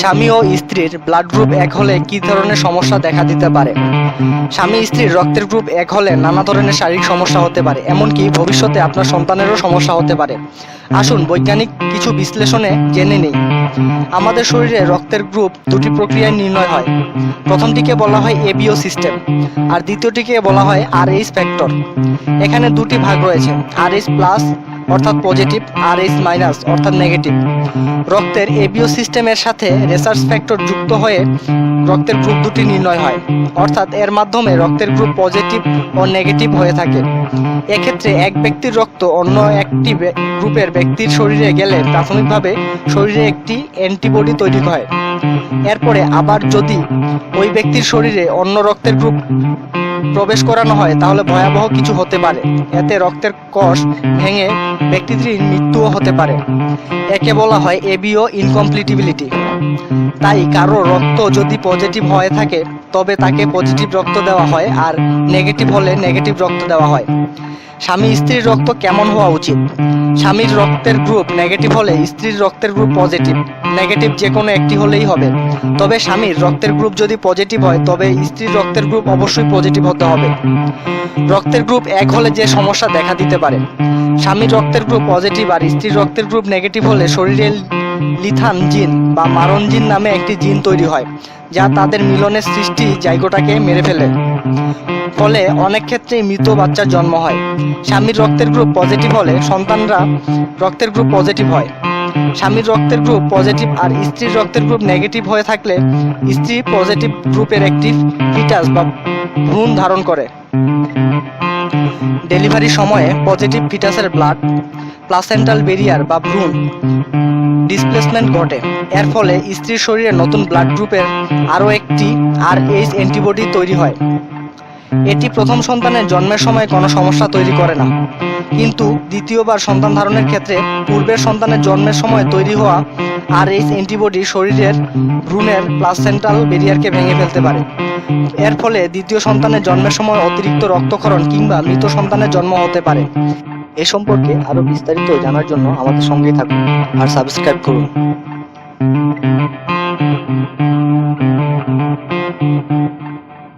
স্বামী ও স্ত্রীর blood group এক হলে কি ধরনের সমস্যা দেখা দিতে পারে? স্বামী স্ত্রীর রক্তের গ্রুপ এক হলে নানা ধরনের শারীরিক সমস্যা হতে পারে, এমনকি ভবিষ্যতে আপনার সন্তানেরও সমস্যা হতে পারে। আসুন, বৈজ্ঞানিক কিছু বিশ্লেষণে জেনে নেই। আমাদের শরীরে রক্তের গ্রুপ দুটি প্রক্রিয়ায় নির্ণয় হয়। প্রথমটিকে বলা হয় এবিও সিস্টেম, আর দ্বিতীয়টিকে বলা হয় আর এইচ ফ্যাক্টর। এখানে দুটি ভাগ রয়েছে আর এইচ প্লাস অর্থাৎ পজিটিভ আর এইচ মাইনাস অর্থাৎ নেগেটিভ রক্তের এবিও সিস্টেমের সাথে রেসার্চ ফ্যাক্টর যুক্ত হয়ে রক্তের গ্রুপ দুটি নির্ণয় হয়। অর্থাৎ এর মাধ্যমে রক্তের গ্রুপ পজিটিভ ও নেগেটিভ হয়ে থাকে। এক্ষেত্রে এক ব্যক্তির রক্ত অন্য একটি গ্রুপের ব্যক্তির শরীরে গেলে প্রাথমিকভাবে শরীরে একটি অ্যান্টিবডি তৈরি হয়। এরপরে আবার যদি ওই ব্যক্তির শরীরে অন্য রক্তের গ্রুপ প্রবেশ করানো হয়, তাহলে ভয়াবহ কিছু হতে পারে। এতে রক্তের কষ ভেঙে ব্যক্তিটির মৃত্যুও হতে পারে। একে বলা হয় এবিও ইনকমপ্লিটিবিলিটি। তাই কারও রক্ত যদি পজিটিভ হয়ে থাকে, তবে তাকে পজিটিভ রক্ত দেওয়া হয় আর নেগেটিভ হলে নেগেটিভ রক্ত দেওয়া হয়। স্বামী স্ত্রীর রক্ত কেমন হওয়া উচিত? স্বামীর রক্তের গ্রুপ নেগেটিভ হলে স্ত্রীর রক্তের গ্রুপ পজিটিভ নেগেটিভ যে কোনো একটি হলেই হবে। তবে স্বামীর রক্তের গ্রুপ যদি পজিটিভ হয়, তবে স্ত্রীর রক্তের গ্রুপ অবশ্যই পজিটিভ হতে হবে। রক্তের গ্রুপ এক হলে যে সমস্যা দেখা দিতে পারে। স্বামীর রক্তের গ্রুপ পজিটিভ আর স্ত্রীর রক্তের গ্রুপ নেগেটিভ হলে শরীরে লিথান জিন বা মারণ জিন নামে একটি জিন তৈরি হয়, যা তাদের মিলনের সৃষ্টি জায়গাটাকে মেরে ফেলে। ফলে অনেক ক্ষেত্রেই মৃত বাচ্চার জন্ম হয়। স্বামীর রক্তের গ্রুপ পজিটিভ হলে সন্তানরা রক্তের গ্রুপ পজিটিভ হয়। স্বামীর রক্তের গ্রুপ পজিটিভ আর স্ত্রীর রক্তের গ্রুপ নেগেটিভ হয়ে থাকলে স্ত্রী পজিটিভ গ্রুপের একটি ফিটাস বা ভ্রূণ ধারণ করে। ডেলিভারির সময়ে পজিটিভ ফিটাসের ব্লাড প্লাসেন্টাল বেরিয়ার বা ভ্রূণ ডিসপ্লেসমেন্ট ঘটে। এর ফলে স্ত্রীর শরীরে নতুন ব্লাড গ্রুপের আরও একটি আর এইচ অ্যান্টিবডি তৈরি হয়। এটি প্রথম সন্তানের জন্মের সময় কোনো সমস্যা তৈরি করে না। কিন্তু দ্বিতীয়বার সন্তান ধারণের ক্ষেত্রে পূর্বের সন্তানের জন্মের সময় তৈরি হওয়া আর এইচ অ্যান্টিবডি শরীরের ভ্রূণের প্লাসেন্টাল বেরিয়ারকে ভেঙে ফেলতে পারে। এর ফলে দ্বিতীয় সন্তানের জন্মের সময় অতিরিক্ত রক্তক্ষরণ কিংবা মৃত সন্তানের জন্ম হতে পারে। এ সম্পর্কে আরও বিস্তারিত জানার জন্য আমাদের সঙ্গেই থাকুন আর সাবস্ক্রাইব করুন।